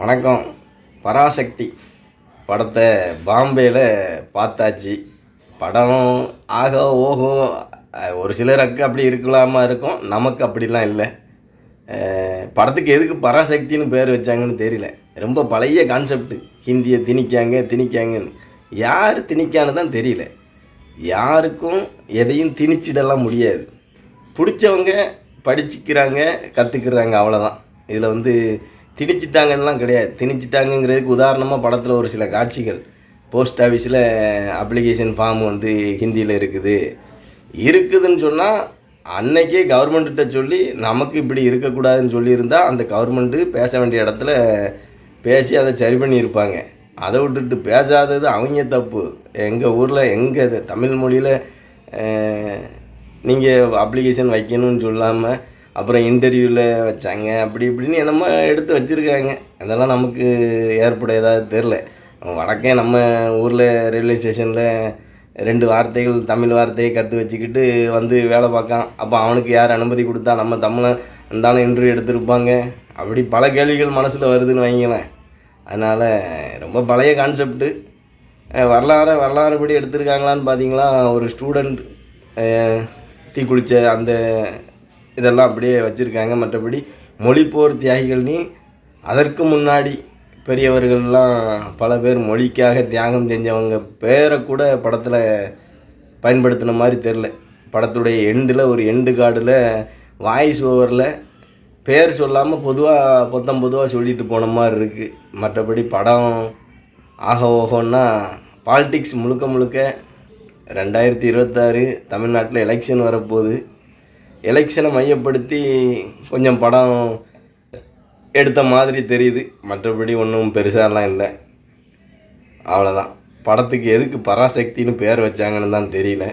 வணக்கம். பராசக்தி படத்தை பாம்பேயில் பார்த்தாச்சு. படம் ஆக ஓஹோ ஒரு சிலருக்கு அப்படி இருக்கலாமா இருக்கும். நமக்கு அப்படிலாம் இல்லை. படத்துக்கு எதுக்கு பராசக்தின்னு பேர் வச்சாங்கன்னு தெரியல. ரொம்ப பழைய கான்செப்ட் ஹிந்தியை திணிக்காங்க திணிக்காங்கன்னு. யார் திணிக்கான்னு தான் தெரியல. யாருக்கும் எதையும் திணிச்சிடலாம் முடியாது. பிடிச்சவங்க படிச்சுக்கிறாங்க கற்றுக்கிறாங்க அவ்வளோதான் இதில் வந்து திணிச்சிட்டாங்கன்னெலாம் கிடையாது. திணிச்சிட்டாங்கங்கிறதுக்கு உதாரணமாக படத்தில் ஒரு சில காட்சிகள். போஸ்ட் ஆஃபீஸில் அப்ளிகேஷன் ஃபார்ம் வந்து ஹிந்தியில் இருக்குது. இருக்குதுன்னு சொன்னால் அன்னைக்கே கவர்மெண்ட்டிட்ட சொல்லி நமக்கு இப்படி இருக்கக்கூடாதுன்னு சொல்லியிருந்தால் அந்த கவர்மெண்ட்டு பேச வேண்டிய இடத்துல பேசி அதை சரி பண்ணியிருப்பாங்க. அதை விட்டுட்டு பேசாதது அவங்க தப்பு. எங்கள் ஊரில் எங்கள் தமிழ் மொழியில் நீங்கள் அப்ளிகேஷன் வைக்கணும்னு சொல்லாமல் அப்புறம் இன்டர்வியூவில் வச்சாங்க அப்படி இப்படின்னு என்னமோ எடுத்து வச்சுருக்காங்க. அதெல்லாம் நமக்கு ஏற்பட ஏதாவது தெரில வடக்கே நம்ம ஊரில் ரயில்வே ஸ்டேஷனில் ரெண்டு வார்த்தைகள் தமிழ் வார்த்தையை கற்று வச்சுக்கிட்டு வந்து வேலை பார்க்கான். அப்போ அவனுக்கு யார் அனுமதி கொடுத்தா நம்ம தமிழன் இருந்தாலும் இன்டர்வியூ எடுத்திருப்பாங்க? அப்படி பல கேள்விகள் மனசில் வருதுன்னு வைங்களேன். அதனால் ரொம்ப பழைய கான்செப்ட்டு வரலாறு வரலாறுபடி எடுத்திருக்காங்களான்னு பார்த்தீங்களா ஒரு ஸ்டூடெண்ட் தீக்குளித்த அந்த இதெல்லாம் அப்படியே வச்சுருக்காங்க. மற்றபடி மொழிப்போர் தியாகிகள்னு அதற்கு முன்னாடி பெரியவர்கள்லாம் பல பேர் மொழிக்காக தியாகம் செஞ்சவங்க பேரை கூட படத்தில் பயன்படுத்தின மாதிரி தெரில படத்துடைய எண்டில் ஒரு எண்டு கார்டில் வாய்ஸ் ஓவரில் பேர் சொல்லாமல் பொதுவாக பொத்தம் பொதுவாக சொல்லிட்டு போன மாதிரி இருக்குது மற்றபடி படம் ஆக ஓகோன்னா பாலிட்டிக்ஸ் முழுக்க முழுக்க ரெண்டாயிரத்தி இருபத்தாறு தமிழ்நாட்டில் எலெக்ஷன் வரப்போகுது. எலெக்ஷனை மையப்படுத்தி கொஞ்சம் படம் எடுத்த மாதிரி தெரியுது. மற்றபடி ஒன்றும் பெருசாலாம் இல்லை. அவ்வளோதான் படத்துக்கு எதுக்கு பராசக்தின்னு பேர் வச்சாங்கன்னு தான் தெரியல.